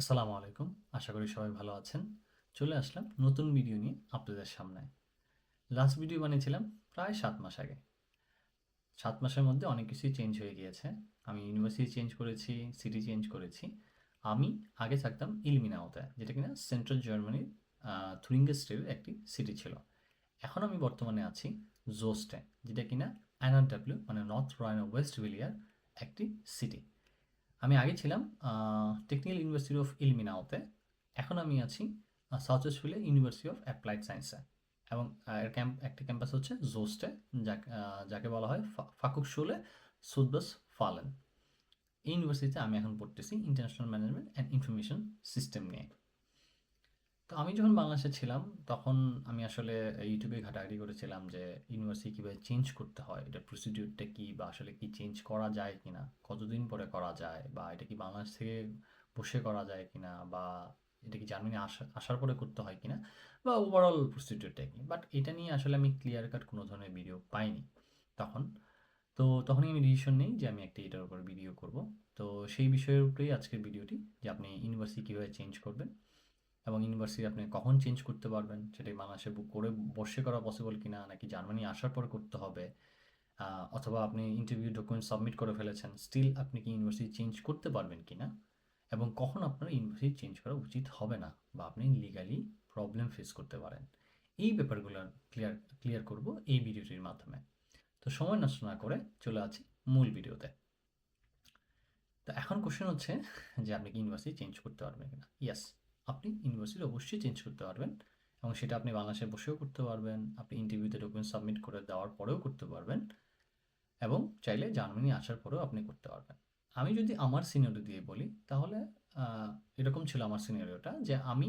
আসসালামু আলাইকুম। আশা করি সবাই ভালো আছেন। চলে আসলাম নতুন ভিডিও নিয়ে আপনাদের সামনে। লাস্ট ভিডিও বানিয়েছিলাম প্রায় সাত মাস আগে। সাত মাসের মধ্যে অনেক কিছুই চেঞ্জ হয়ে গিয়েছে। আমি ইউনিভার্সিটি চেঞ্জ করেছি সিটি চেঞ্জ করেছি। আমি আগে থাকতাম ইলমিনাওতে, যেটা কিনা সেন্ট্রাল জার্মানির থুরিঙ্গেস্টের একটি সিটি ছিল। এখন আমি বর্তমানে আছি জোস্টে যেটা কিনা এনআরডাব্লিউ মানে নর্থ রয়্যাল ওয়েস্ট ভিলিয়ার একটি সিটি আমি আগে ছিলাম টেকনিক্যাল ইউনিভার্সিটি অফ ইলমিনাওতে এখন আমি আছি South Westphalia University of Applied সায়েন্সে এবং এর ক্যাম্প একটা ক্যাম্পাস হচ্ছে জোস্টে যাকে বলা হয় ফাকুক শোলে সুদবাস ফালেন এই ইউনিভার্সিটিতে আমি এখন পড়তেছি international management and information system নিয়ে। তো আমি যখন বাংলাদেশে ছিলাম, তখন আমি আসলে ইউটিউবে ঘাটাঘাটি করেছিলাম যে ইউনিভার্সিটি কীভাবে চেঞ্জ করতে হয় এটা প্রসিডিউরটা কী বা আসলে কি চেঞ্জ করা যায় কি না কতদিন পরে করা যায় বা এটা কি বাংলাদেশ থেকে বসে করা যায় কি না বা এটা কি জার্মানি আসা, আসার পরে করতে হয় কিনা বা ওভারঅল প্রসিডিউরটা কি? বাট এটা নিয়ে আসলে আমি ক্লিয়ার কাট কোনো ধরনের ভিডিও পাইনি তখন। তো তখনই আমি ডিসিশন নিই যে আমি একটা এটার উপর ভিডিও করব। তো সেই বিষয়ের উপরেই আজকের ভিডিওটি যে আপনি ইউনিভার্সিটি কীভাবে চেঞ্জ করবেন। এবং ইউনিভার্সিটি আপনি কখন চেঞ্জ করতে পারবেন, সেটাই বাংলাদেশে বুক করে বসে করা পসিবল কিনা, নাকি জার্মানি আসার পর করতে হবে অথবা আপনি ইন্টারভিউ ডকুমেন্ট সাবমিট করে ফেলেছেন স্টিল আপনি কি ইউনিভার্সিটি চেঞ্জ করতে পারবেন কিনা? এবং কখন আপনার ইউনিভার্সিটি চেঞ্জ করা উচিত হবে না, বা আপনি লিগালি প্রবলেম ফেস করতে পারেন? এই ব্যাপারগুলো ক্লিয়ার ক্লিয়ার করব এই ভিডিওটির মাধ্যমে। তো সময় নষ্ট না করে চলে আছি মূল ভিডিওতে। তো এখন কোশ্চেন হচ্ছে যে আপনি কি ইউনিভার্সিটি চেঞ্জ করতে পারবেন কিনা? ইয়েস আপনি ইউনিভার্সিটি অবশ্যই চেঞ্জ করতে পারবেন এবং সেটা আপনি বাংলাদেশে বসেও করতে পারবেন, আপনি ইন্টারভিউতে ডকুমেন্ট সাবমিট করে দেওয়ার পরেও করতে পারবেন এবং চাইলে জার্মানি আসার পরেও আপনি করতে পারবেন। আমি যদি আমার সিনিয়র দিয়ে বলি, তাহলে এরকম ছিল আমার সিনিয়রটা যে আমি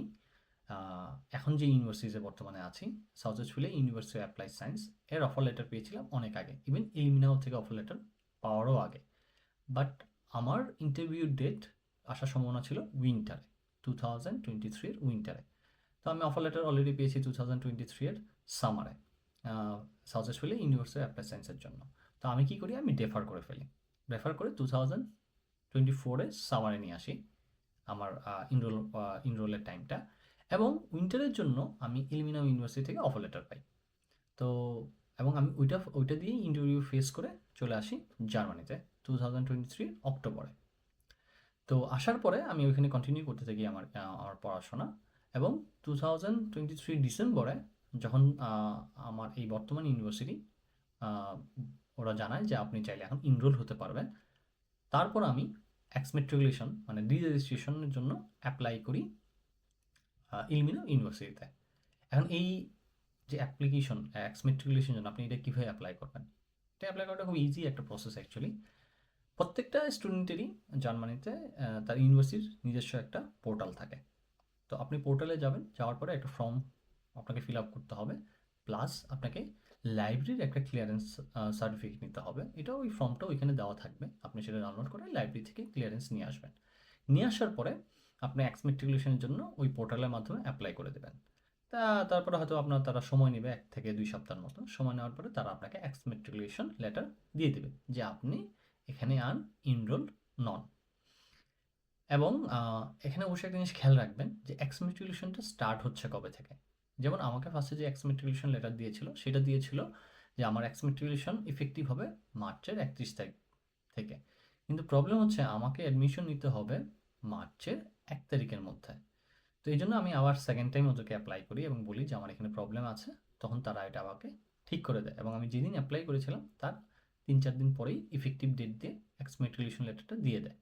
এখন যে ইউনিভার্সিটিতে বর্তমানে আছি south field university apply science এর অফার লেটার পেয়েছিলাম অনেক আগে। ইভেন ইলমিনাও থেকে অফার লেটার পাওয়ারও আগে। বাট আমার ইন্টারভিউ ডেট আসার সম্ভাবনা ছিল উইন্টারে টু থাউজেন্ড টোয়েন্টি থ্রির উইন্টারে তো আমি অফার লেটার অলরেডি পেয়েছি টু থাউজেন্ড টোয়েন্টি থ্রি এর সামারে South Westphalia university apply সায়েন্সের জন্য। তো আমি কি করি? আমি ডেফার করে ফেলি। রেফার করে টু থাউজেন্ড টোয়েন্টি ফোরে সামারে নিয়ে আসি আমার ইনরোল ইনরোলের টাইমটা এবং উইন্টারের জন্য আমি ইলমিনা ইউনিভার্সিটি থেকে অফার লেটার পাই। তো, এবং আমি ওইটা ওইটা দিয়েই ইন্টারভিউ ফেস করে চলে আসি জার্মানিতে টু থাউজেন্ড টোয়েন্টি থ্রির অক্টোবরে তো আসার পরে আমি ওইখানে কন্টিনিউ করতে থাকি আমার আমার পড়াশোনা এবং টু থাউজেন্ড টোয়েন্টি থ্রি ডিসেম্বরে যখন আমার এই বর্তমান ইউনিভার্সিটি ওরা জানায় যে আপনি চাইলে এখন ইনরোল হতে পারবেন। তারপর আমি এক্সমেট্রিকুলেশন মানে ডি রেজিস্ট্রেশনের জন্য অ্যাপ্লাই করি ইলমিনো ইউনিভার্সিটিতে এখন এই যে অ্যাপ্লিকেশন এক্সমেট্রিকুলেশন জন্য আপনি এটা কীভাবে অ্যাপ্লাই করবেন? এটা অ্যাপ্লাই করাটা খুব ইজি একটা প্রসেস অ্যাকচুয়ালি প্রত্যেকটা স্টুডেন্টেরই জার্মানিতে তার ইউনিভার্সিটির নিজস্ব একটা পোর্টাল থাকে। তো আপনি পোর্টালে যাবেন, যাওয়ার পরে একটা ফর্ম আপনাকে ফিল আপ করতে হবে প্লাস আপনাকে লাইব্রেরির একটা ক্লিয়ারেন্স সার্টিফিকেট নিতে হবে। এটা ওই ফর্মটা ওইখানে দেওয়া থাকবে। আপনি সেটা ডাউনলোড করে লাইব্রেরি থেকে ক্লিয়ারেন্স নিয়ে আসবেন। নিয়ে আসার পরে আপনি এক্স মেট্রিকুলেশনের জন্য ওই পোর্টালের মাধ্যমে অ্যাপ্লাই করে দেবেন। তা তারপরে হয়তো আপনার তারা সময় নেবে এক থেকে দুই সপ্তাহের মতো। সময় নেওয়ার পরে তারা আপনাকে এক্স মেট্রিকুলেশন লেটার দিয়ে দেবে যে আপনি এখানে আর ইনরোল নন এবং এখানে অবশ্যই একটা জিনিস খেয়াল রাখবেন যে এক্সমেট্রিকুলেশনটা স্টার্ট হচ্ছে কবে থেকে? যেমন আমাকে ফার্স্টে যে এক্সমেট্রিকুলেশন লেটার দিয়েছিল, সেটা দিয়েছিল যে আমার এক্সমেট্রিকুলেশন ইফেক্টিভ হবে মার্চের একত্রিশ তারিখ থেকে। কিন্তু প্রবলেম হচ্ছে আমাকে অ্যাডমিশন নিতে হবে মার্চের এক তারিখের মধ্যে। তো এই জন্য আমি আবার সেকেন্ড টাইম ওদেরকে অ্যাপ্লাই করি এবং বলি যে আমার এখানে প্রবলেম আছে, তখন তারা এটা আমাকে ঠিক করে দেয়। এবং আমি যেদিন অ্যাপ্লাই করেছিলাম, তার তিন চার দিন পরেই ইফেক্টিভ ডেট দিয়ে এক্সমেট্রিকুলেশন লেটারটা দিয়ে দেয়।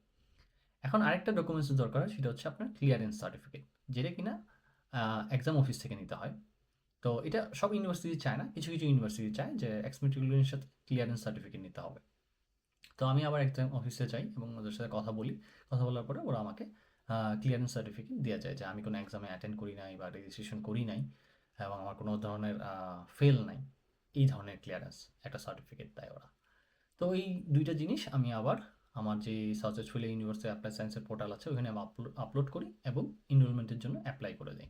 এখন আরেকটা ডকুমেন্টস দরকার সেটা হচ্ছে আপনার ক্লিয়ারেন্স সার্টিফিকেট যেটা কিনা এক্সাম অফিস থেকে নিতে হয়। তো এটা সব ইউনিভার্সিটি চায় না, কিছু কিছু ইউনিভার্সিটি চায় যে এক্সমেট্রিকুলেশনের সাথে ক্লিয়ারেন্স সার্টিফিকেট নিতে হবে। তো আমি আবার এক্সাম অফিসে যাই এবং ওদের সাথে কথা বলি। কথা বলার পরে ওরা আমাকে ক্লিয়ারেন্স সার্টিফিকেট দেওয়া যায় যে আমি কোনো এক্সামে অ্যাটেন্ড করি নাই বা রেজিস্ট্রেশন করি নাই এবং আমার কোনো ধরনের ফেল নাই। এই ধরনের ক্লিয়ারেন্স একটা সার্টিফিকেট দেয় ওরা। তো এই দুইটা জিনিস আমি আবার আমার যে ওয়েস্ট ফিলে ইউনিভার্সিটি অ্যাপ্লাই সায়েন্সের পোর্টাল আছে ওখানে আমি আপলোড করি এবং এনরোলমেন্টের জন্য অ্যাপ্লাই করে দিই।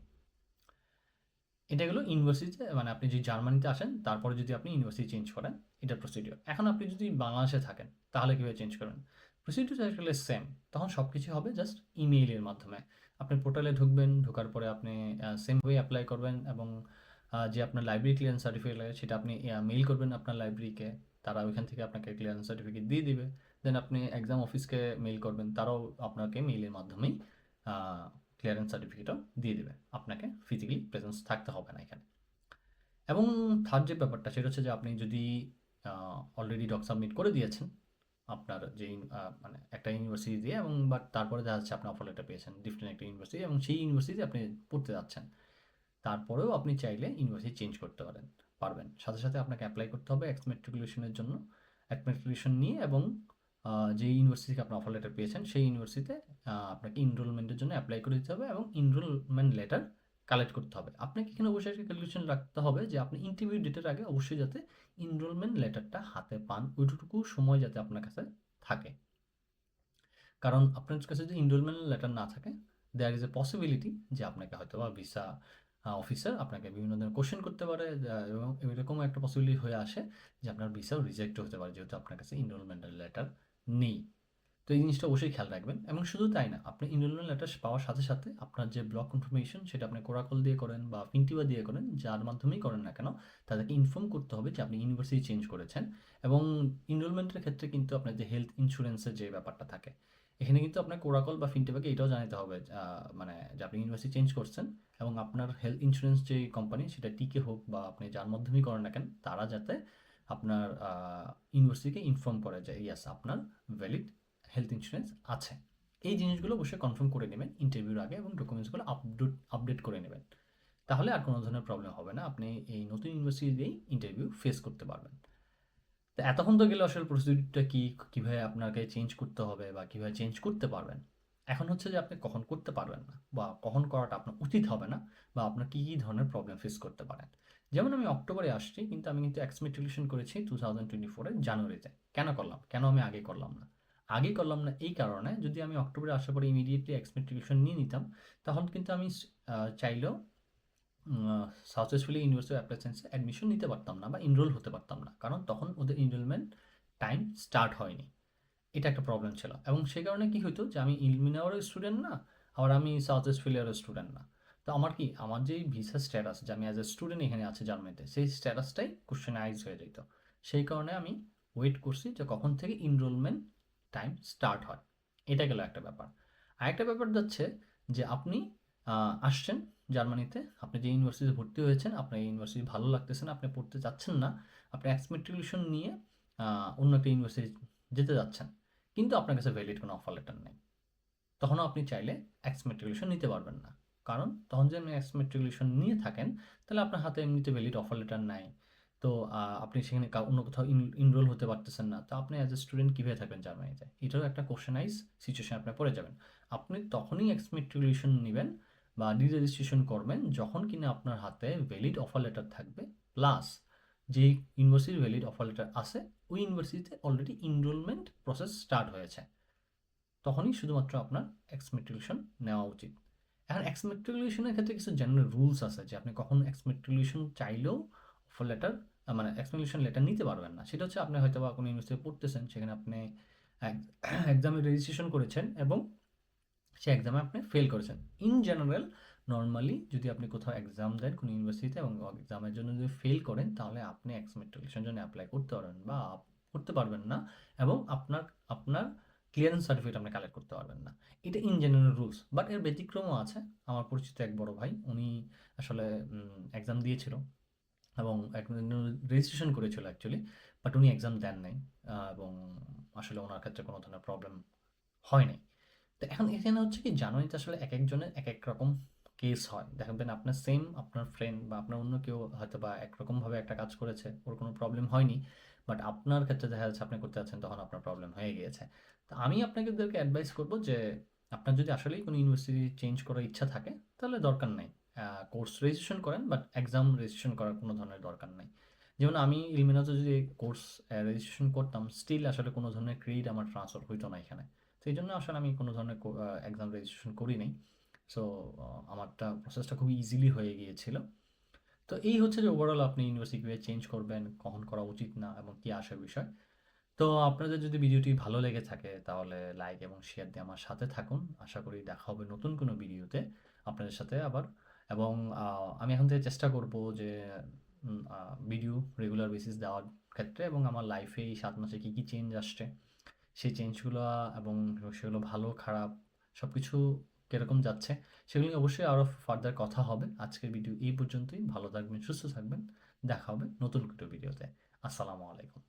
এটা গেলো ইউনিভার্সিটিতে মানে আপনি যদি জার্মানিতে আসেন, তারপরে যদি আপনি ইউনিভার্সিটি চেঞ্জ করেন এটা প্রসিডিওর এখন আপনি যদি বাংলাদেশে থাকেন, তাহলে কীভাবে চেঞ্জ করবেন প্রসিডিউর আসলে সেম তখন সব কিছু হবে জাস্ট ইমেইলের মাধ্যমে। আপনি পোর্টালে ঢুকবেন, ঢোকার পরে আপনি সেম সেমভাবে অ্যাপ্লাই করবেন এবং যে আপনার লাইব্রেরি ক্লিয়ারেন্স সার্টিফিকেট লাগে, সেটা আপনি মেইল করবেন আপনার লাইব্রেরিকে তারা ওইখান থেকে আপনাকে ক্লিয়ারেন্স সার্টিফিকেট দিয়ে দিবে। দেন আপনি এক্সাম অফিসকে মেইল করবেন, তারাও আপনাকে মেইলের মাধ্যমেই ক্লিয়ারেন্স সার্টিফিকেটও দিয়ে দেবে। আপনাকে ফিজিক্যালি প্রেজেন্স থাকতে হবে না এখানে। এবং থার্ড যে ব্যাপারটা, সেটা হচ্ছে যে আপনি যদি অলরেডি ডক সাবমিট করে দিয়েছেন, আপনার যে মানে একটা ইউনিভার্সিটি দিয়ে এবং বাট তারপরে দেখা যাচ্ছে আপনি অফার লেটার পেয়েছেন ডিফারেন্ট একটা ইউনিভার্সিটি এবং সেই ইউনিভার্সিটিতে আপনি পড়তে যাচ্ছেন, তারপরেও আপনি চাইলে ইউনিভার্সিটি চেঞ্জ করতে পারেন। পারবেন। সাথে সাথে আপনাকে অ্যাপ্লাই করতে হবে এক্সমেট্রিকুলেশনের জন্য। এক্সমেট্রিকুলেশন নিয়ে এবং যে ইউনিভার্সিটি থেকে আপনি অফার লেটার পেয়েছেন, সেই ইউনিভার্সিটিতে আপনাকে ইনরোলমেন্টের জন্য অ্যাপ্লাই করে দিতে হবে এবং ইনরোলমেন্ট লেটার কালেক্ট করতে হবে। আপনাকে এখানে অবশ্যই একটা ক্যালকুলেশন রাখতে হবে যে আপনি ইন্টারভিউ ডেটের আগে অবশ্যই যাতে ইনরোলমেন্ট লেটারটা হাতে পান, ওইটুকু সময় যাতে আপনার কাছে থাকে। কারণ আপনার কাছে যদি ইনরোলমেন্ট লেটার না থাকে দেয়ার ইজ এ পসিবিলিটি যে আপনাকে হয়তো বা ভিসা অফিসার আপনাকে বিভিন্ন ধরনের কোশ্চেন করতে পারে এবং এরকম একটা পসিবিলিটি হয়ে আসে যে আপনার ভিসাও রিজেক্ট হতে পারে, যেহেতু আপনার কাছে ইনরোলমেন্টের লেটার নেই। তো এই জিনিসটা অবশ্যই খেয়াল রাখবেন। এবং শুধু তাই না, আপনি ইনরোলমেন্ট লেটার পাওয়ার সাথে সাথে আপনার যে ব্লক কনফার্মেশন সেটা আপনি কোরাকল দিয়ে করেন বা ফিনটিবা দিয়ে করেন, যার মাধ্যমেই করেন না কেন, তাদেরকে ইনফর্ম করতে হবে যে আপনি ইউনিভার্সিটি চেঞ্জ করেছেন। এবং ইনরোলমেন্টের ক্ষেত্রে কিন্তু আপনার যে হেলথ ইন্স্যুরেন্সের যে ব্যাপারটা থাকে এখানে কিন্তু আপনার কোরাকল বা ফিনটিভাকে এটাও জানাতে হবে মানে যে আপনি ইউনিভার্সিটি চেঞ্জ করছেন এবং আপনার হেলথ ইন্স্যুরেন্স যে কোম্পানি সেটা টিকে হোক বা আপনি যার মাধ্যমেই করেন না কেন, তারা যাতে আপনার ইউনিভার্সিটিকে ইনফর্ম করে যে ইয়াস আপনার ভ্যালিড হেলথ ইন্স্যুরেন্স আছে। এই জিনিসগুলো অবশ্যই কনফার্ম করে নেবেন ইন্টারভিউর আগে এবং ডকুমেন্টসগুলো আপডেট আপডেট করে নেবেন। তাহলে আর কোনো ধরনের প্রবলেম হবে না, আপনি এই নতুন ইউনিভার্সিটি দিয়েই ইন্টারভিউ ফেস করতে পারবেন। তো এতক্ষণ তো গেলে আসলে প্রসিডিউরটা কি, কীভাবে আপনাকে চেঞ্জ করতে হবে বা কীভাবে চেঞ্জ করতে পারবেন? এখন হচ্ছে যে আপনি কখন করতে পারবেন না বা কখন করাটা আপনার উচিত হবে না বা আপনার কী কী ধরনের প্রবলেম ফেস করতে পারেন। যেমন আমি অক্টোবরে আসছি, কিন্তু আমি কিন্তু এক্সমেট্রিকুলেশন করেছি টু থাউজেন্ড টোয়েন্টি ফোরের জানুয়ারিতে কেন করলাম? কেন আমি আগে করলাম না? আগে করলাম না এই কারণে যদি আমি অক্টোবরে আসার পরে ইমিডিয়েটলি এক্সমেট্রিকুলেশন নিয়ে নিতাম, তখন কিন্তু আমি চাইলেও সাকসেসফুলি ইউনিভার্সিটি সায়েন্সে অ্যাডমিশন নিতে পারতাম না বা এনরোল হতে পারতাম না। কারণ তখন ওদের এনরোলমেন্ট টাইম স্টার্ট হয়নি। এটা একটা প্রবলেম ছিল। এবং সেই কারণে কি হতো যে আমি ইলমিনাওয়ারও স্টুডেন্ট না, আবার আমি সাউথ ওয়েস্ট ফিলিয়ারও স্টুডেন্ট না। তো আমার কি, আমার যেই ভিসা স্ট্যাটাস যে আমি অ্যাজ এ স্টুডেন্ট এখানে আছে জার্মানিতে সেই স্ট্যাটাসটাই কোশ্চেনাইজ হয়ে যেত সেই কারণে আমি ওয়েট করছি যে কখন থেকে ইনরোলমেন্ট টাইম স্টার্ট হয়। এটা গেল একটা ব্যাপার। আরেকটা ব্যাপার যাচ্ছে যে আপনি আসছেন জার্মানিতে। আপনি যে ইউনিভার্সিটিতে ভর্তি হয়েছেন, আপনার ইউনিভার্সিটি ভালো লাগতেছে না, আপনি পড়তে চাচ্ছেন না, আপনি এক্সমেট্রিকুলেশন নিয়ে অন্য একটা ইউনিভার্সিটি যেতে যাচ্ছেন, কিন্তু আপনার কাছে ভ্যালিড কোনো অফার লেটার নেই। তখনও আপনি চাইলে এক্সমেট্রিকুলেশন নিতে পারবেন না। কারণ তখন যদি আপনি এক্সমেট্রিকুলেশন নিয়ে থাকেন, তাহলে আপনার হাতে এমনিতে ভ্যালিড অফার লেটার নাই। তো আপনি সেখানে অন্য কোথাও ইনরোল হতে পারতেছেন না। তো আপনি অ্যাজ এ স্টুডেন্ট কীভাবে থাকবেন জার্মানিতে? এটাও একটা কোশ্চেনাইজ সিচুয়েশন আপনি পড়ে যাবেন। আপনি তখনই এক্সমেট্রিকুলেশন নেবেন বা রেজিস্ট্রেশন করবেন, যখন কিনা আপনার হাতে ভ্যালিড অফার লেটার থাকবে প্লাস যে ইউনিভার্সিটির ভ্যালিড অফার লেটার আছে, ওই ইউনিভার্সিটিতে অলরেডি ইনরোলমেন্ট প্রসেস স্টার্ট হয়েছে। তখনই শুধুমাত্র আপনার এক্সমেট্রিকুলেশন নেওয়া উচিত। এখন এক্সমেট্রিকুলেশনের ক্ষেত্রে কিছু জেনারেল রুলস আছে যে আপনি কখন এক্সমেট্রিকুলেশন চাইলেও অফার লেটার মানে এক্সপ্লেনেশন লেটার নিতে পারবেন না। সেটা হচ্ছে আপনি হয়তো বা কোনো ইউনিভার্সিটি পড়তেছেন, সেখানে আপনি এক্সামে রেজিস্ট্রেশন করেছেন এবং সেই এক্সামে আপনি ফেল করেছেন। ইন জেনারেল নর্মালি যদি আপনি কোথাও এক্সাম দেন, কোনো ইউনিভার্সিটিতে এবং এক্সামের জন্য যদি ফেল করেন, তাহলে আপনি এক্সমেট্রিকুলেশন জন্য অ্যাপ্লাই করতে পারবেন বা করতে পারবেন না এবং আপনার আপনার ক্লিয়ারেন্স সার্টিফিকেট আপনি কালেক্ট করতে পারবেন না। এটা ইন জেনারেল রুলস বাট এর ব্যতিক্রমও আছে। আমার পরিচিত এক বড় ভাই, উনি আসলে এক্সাম দিয়েছিল এবং রেজিস্ট্রেশন করেছিল অ্যাকচুয়ালি বাট উনি এক্সাম দেন নাই এবং আসলে ওনার ক্ষেত্রে কোনো ধরনের প্রবলেম হয় নাই। তো এখন এখানে হচ্ছে কি জানুয়ারিতে আসলে এক একজনের এক এক রকম কেস হয়। দেখবেন আপনার সেম আপনার ফ্রেন্ড বা আপনার অন্য কেউ হয়তো বা একরকমভাবে একটা কাজ করেছে, ওর কোনো প্রবলেম হয়নি বাট আপনার ক্ষেত্রে দেখা যাচ্ছে আপনি করতে যাচ্ছেন, তখন আপনার প্রবলেম হয়ে গিয়েছে। তো আমি আপনাদেরকে অ্যাডভাইস করব যে, আপনার যদি আসলেই কোনো ইউনিভার্সিটি চেঞ্জ করার ইচ্ছা থাকে, তাহলে দরকার নেই। কোর্স রেজিস্ট্রেশন করেন বাট এক্সাম রেজিস্ট্রেশন করার কোনো ধরনের দরকার নেই। যেমন আমি ইলমিনাতে যদি কোর্স রেজিস্ট্রেশন করতাম স্টিল আসলে কোনো ধরনের ক্রেডিট আমার ট্রান্সফার হইতো না এখানে। সেই জন্য আসলে আমি কোনো ধরনের এক্সাম রেজিস্ট্রেশন করি নাই সো আমারটা প্রসেসটা খুব ইজিলি হয়ে গিয়েছিল। তো এই হচ্ছে যে ওভারঅল আপনি ইউনিভার্সিটি চেঞ্জ করবেন, কখন করা উচিত না এবং কী আসার বিষয়। তো আপনাদের যদি ভিডিওটি ভালো লেগে থাকে তাহলে লাইক এবং শেয়ার দিয়ে আমার সাথে থাকুন। আশা করি দেখা হবে নতুন কোনো ভিডিওতে আপনাদের সাথে আবার। এবং আমি এখন থেকে চেষ্টা করব যে ভিডিও রেগুলার বেসিস দেওয়ার ক্ষেত্রে এবং আমার লাইফে এই সাত মাসে কী কী চেঞ্জ আসছে। সেই চেঞ্জগুলো এবং সেগুলো ভালো, খারাপ সব কিছু কীরকম যাচ্ছে সেগুলো অবশ্যই আরও ফার্দার কথা হবে। আজকের ভিডিও এই পর্যন্তই। ভালো থাকবেন, সুস্থ থাকবেন। দেখা হবে নতুন ভিডিওতে আসসালামু আলাইকুম।